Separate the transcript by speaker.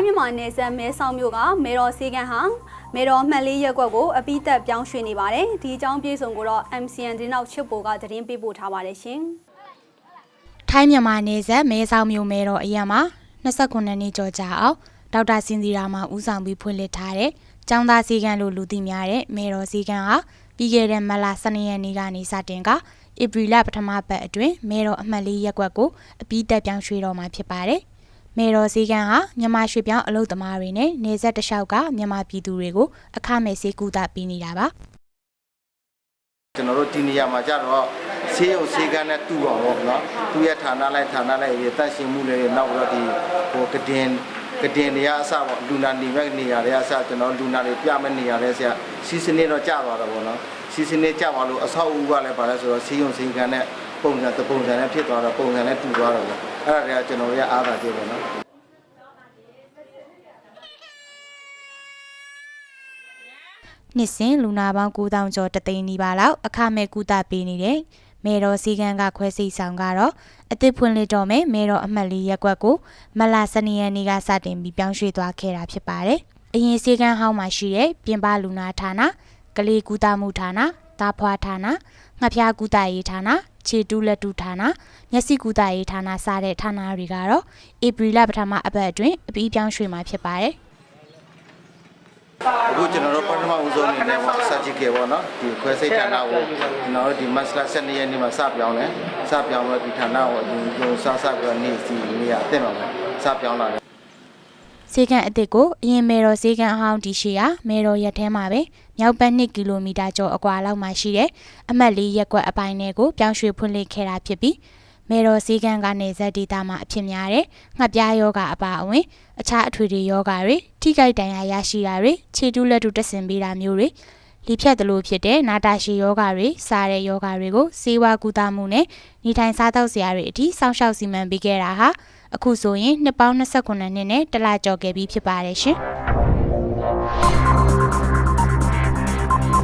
Speaker 1: င်းမြန်မာနယ်စပ်မဲဆောက်မြို့ကမေတော်စီကန်ဟာမေတော်မှတ်လေးရက်ကွက်ကိုအပိသက်ပြောင်းရွှေ့နေပါတယ်ဒီအကြောင်းပြေဆုံးကိုတော့ MCN တင်းနောက်ချစ်ပိုကသတင်းပေးပို့ထားပါတယ်ရှင်
Speaker 2: ထိုင်းမြန်မာနယ်စပ်မဲဆောက်မြို့မဲတော်အရက်မှာ29နှစ်ကျော်ကြာအောင်ဒေါက်တာစင်စီရာမှာဦးဆောင်ပြီးဖွင့်လှစ်ထားတဲ့ចောင်းသားစီကံလို့လူသိများတဲ့မဲတော်စီကံဟာပြီးခဲ့တဲ့မလ12ရက်နေ့ကနေစတင်ကဧပြီလပထမပတ်အတွင်းမဲတော်အမှတ်လေးရက်ကွက်ကိုအပြီးတက်ပြောင်းရွှေ့တော်မှာဖြစ်ပါတယ်။ မဲတော်စီကံဟာမြန်မာရွှေပြောင်းအလုပ်သမားတွေနဲ့နေဆက်တစ်လျှောက်ကမြန်မာပြည်သူတွေကိုအခမဲ့ဆေးကုသပေးနေတာပါ။
Speaker 3: ကျွန်တော်တို့ဒီနေရာမှာကြတော့ဆေးရုံဆေးကန်းနဲ့တူအောင်ပေါ့နော်သူရဲ့ဌာနလိုက်ဌာနလိုက်ရတန့်ရှင်မှုတွေနောက်တော့ဒီဟိုကတင်ကတင်တွေကအစပေါ့လူနာနေမဲ့နေရာတွေကအစကျွန်တော်လူနာတွေပြမဲ့နေရာတွေဆရာစီစနစ်တော့ကြာသွားတော့ပေါ့နော်စီစနစ်ကြာသွားလို့အဆောက်အဦကလည်းပါလဲဆိုတော့ဆေးရုံဆေးကန်းနဲ့ ပုံစံတပုံစံနဲ့ဖြစ်သွားတော့ပုံစံနဲ့တူသွားတော့ပေါ့အဲ့ဒါတွေကကျွန်တော်ရဲ့အားသာချက်ပေါ့နော်
Speaker 2: နှစ်စဉ်လူနာပေါင်း9000ကျော်တသိန်းနီးပါးလောက်အခမဲ့ကုသပေးနေတဲ့မေတော်စီကံကခွဲစိတ်ဆောင်ကတော့အသစ်ဖွင့်လှစ်တော့မယ်မေတော်အမှတ်လေးရက်ကွက်ကိုမလ12ရက်နေ့ကစတင်ပြီးပြောင်းရွှေ့သွားခဲ့တာဖြစ်ပါတယ်။အရင်စီကံဟောင်းမှာရှိတဲ့ပြင်ပလူနာဌာနကလေးကုသမှုဌာနတာဖွာဌာနငှက်ဖျားကုသရေးဌာန ခြေတူးလက်တူဌာနမျက်စိကုသရေးဌာနစတဲ့ဌာနတွေကတော့ဧပြီလပထမအပတ်အတွင်းအပြီးပြောင်းရွှေ့မှာဖြစ်ပါတယ်။
Speaker 3: အခုကျွန်တော်တို့ပထမဦးဆုံးအနေနဲ့ပေါ့ surgical ပေါ့နော်ဒီခွဲစိတ်ဌာနကိုကျွန်တော်တို့ဒီ master 12ရက်နေ့မှာစပြောင်းတယ်စပြောင်းတော့ဒီဌာနကိုဒီကိုစစပြီးတော့နေ့စီနေရအသင့်ပါမယ်စပြောင်းလာတယ်
Speaker 2: ဈေးကန်အစ်စ်ကိုအရင်မေတော်ဈေးကန်အဟောင်းတီရှိရာမေတော်ရက်ထဲမှာပဲမြောက်ဘက်2ကီလိုမီတာကျော်အကွာလောက်မှာရှိတဲ့အမှတ်လေးရက်ကွက်အပိုင်းတွေကိုပြောင်းရွှေ့ဖွင့်လှစ်ခဲ့တာဖြစ်ပြီးမေတော်ဈေးကန်ကနေဇက်ဒေတာမှာအဖြစ်များတဲ့ငှက်ပြားယောဂအပါအဝင် အခြားအထွေထွေယောဂတွေထိခိုက်ဒဏ်ရာရရှိတာတွေခြေတူးလက်တူတက်ဆင်ပေးတာမျိုးတွေ ဒီဖြတ်သလိုဖြစ်တဲ့နာတာရှည်ယောဂါတွေစားတဲ့ယောဂါတွေကိုစေဝါကူတာမှုနဲ့နေထိုင်စားသောက်စရာတွေအထိစောင့်ရှောက်စီမံပေးခဲ့တာဟာအခုဆိုရင်နှစ်ပေါင်း29နှစ်နဲ့တလကျော်ခဲ့ပြီဖြစ်ပါတယ်ရှင်။